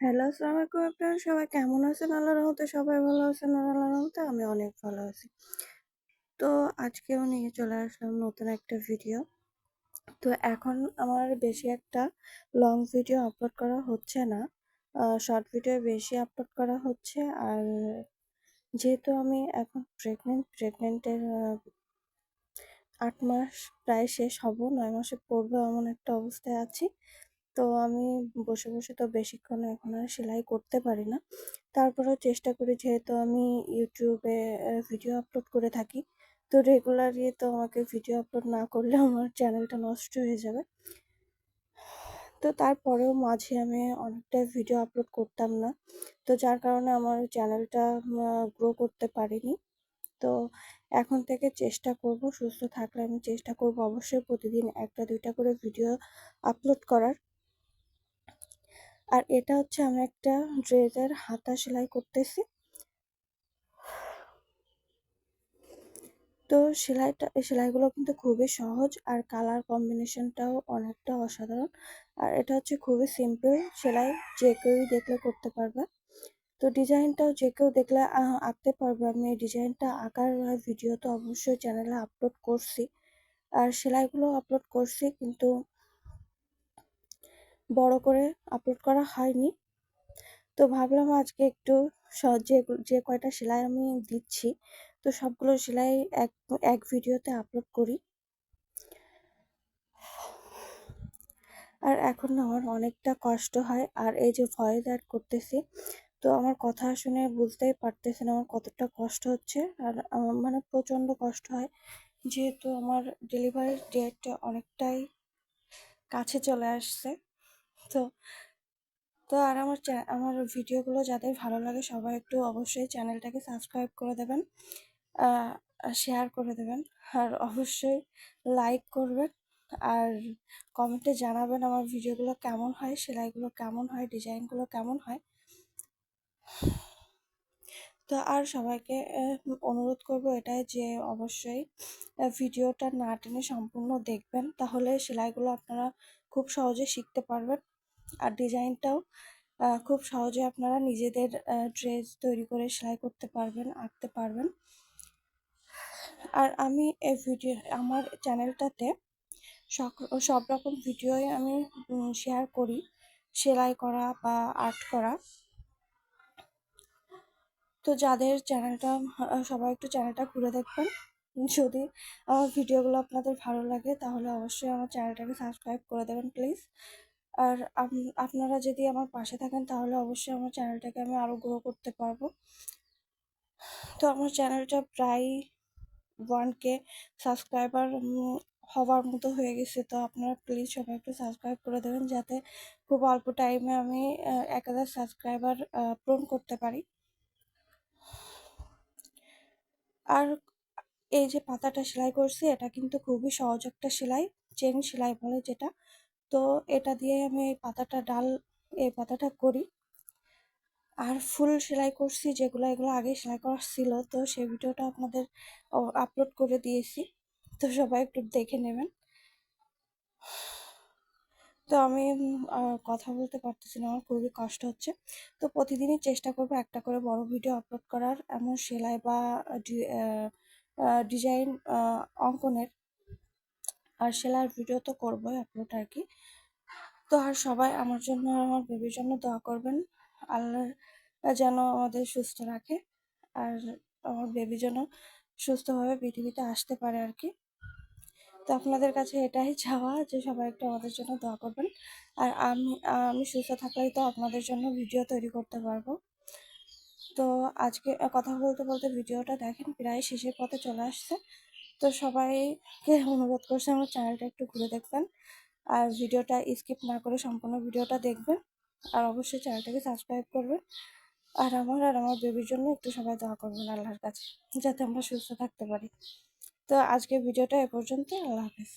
Hello, আসসালামু আলাইকুম আপনারা সবাই কেমন আছেন? আল্লাহ রহমতে সবাই ভালো আছেন আর আল্লাহর রহমতে আমি অনেক ভালো আছি। তো আজকেও নিয়ে চলে আসলাম নতুন একটা ভিডিও। তো এখন আমার বেশি একটা লং ভিডিও আপলোড করা হচ্ছে না। শর্ট ভিডিও বেশি আপলোড করা হচ্ছে আর যেহেতু আমি এখন প্রেগনেন্ট, প্রেগনেন্টের আট মাস প্রায় শেষ হব, নয় মাসে পড়ব এমন একটা অবস্থায় আছি। তো আমি বসে, বসে তো বেশিক্ষণ এখন আর সেলাই করতে পারি না। তারপরেও চেষ্টা করি যেহেতু আমি ইউটিউবে ভিডিও আপলোড করে থাকি। তো রেগুলারলি তো আমাকে ভিডিও আপলোড না করলে আমার চ্যানেলটা নষ্ট হয়ে যাবে। তো তারপরেও মাঝে আমি অনেকটা ভিডিও আপলোড করতাম না। তো যার কারণে আমার চ্যানেলটা গ্রো করতে পারিনি। তো এখন থেকে চেষ্টা করব সুস্থ থাকলে আমি চেষ্টা করব অবশ্যই প্রতিদিন একটা দুইটা করে ভিডিও আপলোড করার। আর এটা হচ্ছে আমি একটা ড্রেসের হাতা সেলাই করতেছি। তো সেলাইটা এই সেলাইগুলো কিন্তু খুবই সহজ আর কালার কম্বিনেশনটাও অনেকটা অসাধারণ। আর এটা হচ্ছে খুবই সিম্পল সেলাই, যে কেউই দেখলে করতে পারবে। তো ডিজাইনটাও যে কেউ দেখলে আঁকতে পারবে। আমি এই ডিজাইনটা আঁকার ভিডিও তো অবশ্যই চ্যানেলে আপলোড করছি। আর সেলাইগুলো আপলোড করছি কিন্তু বড় করে আপলোড করা হয়নি। তো ভাবলাম আজকে একটু যে যে কয়টা সেলাই আমি দিচ্ছি, তো সবগুলো সেলাই এক এক ভিডিওতে আপলোড করি। আর এখন আমার অনেকটা কষ্ট হয়, আর এই যে ভয়েস অ্যাড করতেছি, তো আমার কথা শুনে বুঝতেই পারতেছেন আমার কতটা কষ্ট হচ্ছে আর মানে প্রচণ্ড কষ্ট হয়, যেহেতু আমার ডেলিভারির ডেট অনেকটাই কাছে চলে আসছে তো তো আর আমার আমার ভিডিওগুলো যাদের ভালো লাগে সবাই একটু অবশ্যই চ্যানেলটাকে সাবস্ক্রাইব করে দেবেন শেয়ার করে দেবেন, আর অবশ্যই লাইক করবেন, আর কমেন্টে জানাবেন আমার ভিডিওগুলো কেমন হয়, সেলাইগুলো কেমন হয়, ডিজাইনগুলো কেমন হয়। তো আর সবাইকে অনুরোধ করব এটাই যে অবশ্যই ভিডিওটা না টেনে সম্পূর্ণ দেখবেন, তাহলে সেলাইগুলো আপনারা খুব সহজে শিখতে পারবেন। আর ডিজাইনটাও খুব সহজে আপনারা নিজেদের ড্রেস তৈরি করে সেলাই করতে পারবেন, আঁকতে পারবেন। আর আমি এই ভিডিও, আমার চ্যানেলটাতে সব সব রকম ভিডিওই আমি শেয়ার করি। সেলাই করা বা আর্ট করা। তো যাদের চ্যানেলটা সবাই একটু চ্যানেলটা ঘুরে দেখবেন। যদি আমার ভিডিওগুলো আপনাদের ভালো লাগে, তাহলে অবশ্যই আমার চ্যানেলটাকে সাবস্ক্রাইব করে দেবেন প্লিজ আর আপনারা যদি আমার পাশে থাকেন, তাহলে অবশ্যই আমার চ্যানেলটাকে আমি আরও গ্রো করতে পারব। তো আমার চ্যানেলটা প্রায় ওয়ান কে সাবস্ক্রাইবার হওয়ার মতো হয়ে গেছে। তো আপনারা প্লিজ সবাই একটু সাবস্ক্রাইব করে দেবেন, যাতে খুব অল্প টাইমে আমি এক হাজার সাবস্ক্রাইবার পূরণ করতে পারি। আর এই যে পাতাটা সেলাই করছি, এটা কিন্তু খুবই সহজ একটা সেলাই চেন সেলাই বলে যেটা। তো এটা দিয়ে আমি এই পাতাটা ডাল, এই পাতাটা করি। আর ফুল সেলাই করছি, যেগুলো, এগুলো আগে সেলাই করা ছিল, তো সেই ভিডিওটা আপনাদের আপলোড করে দিয়েছি। তো সবাই একটু দেখে নেবেন। তো আমি কথা বলতে পারতেছি না, আমার খুবই কষ্ট হচ্ছে। তো প্রতিদিনই চেষ্টা করব একটা করে বড় ভিডিও আপলোড করার। এমন সেলাই বা ডিজাইন অঙ্কনের আর সেলাইয়ের ভিডিও তো করবোই আপলোড আর কি। তো আর সবাই আমার জন্য আমার বেবির জন্য দোয়া করবেন। আল্লাহ যেন আমাদের সুস্থ রাখে আর আমার বেবি যেন সুস্থভাবে পৃথিবীতে আসতে পারে আর কি। তো আপনাদের কাছে এটাই চাওয়া যে সবাই একটু আমাদের জন্য দোয়া করবেন। আর আমি আমি সুস্থ থাকলেই তো আপনাদের জন্য ভিডিও তৈরি করতে পারব। তো আজকে কথা বলতে বলতে ভিডিওটা দেখেন প্রায় শেষের পথে চলে আসছে। তো সবাইকে অনুরোধ করছি আমার চ্যানেলটা একটু ঘুরে দেখবেন। আর ভিডিওটা স্কিপ না করে সম্পূর্ণ ভিডিওটা দেখবেন। আর অবশ্যই চ্যানেলটাকে সাবস্ক্রাইব করবেন। আর আমার আর আমার বেবির জন্য একটু সবাই দোয়া করবেন আল্লাহর কাছে, যাতে আমরা সুস্থ থাকতে পারি। তো আজকে ভিডিওটা এ পর্যন্ত আল্লাহ হাফেজ।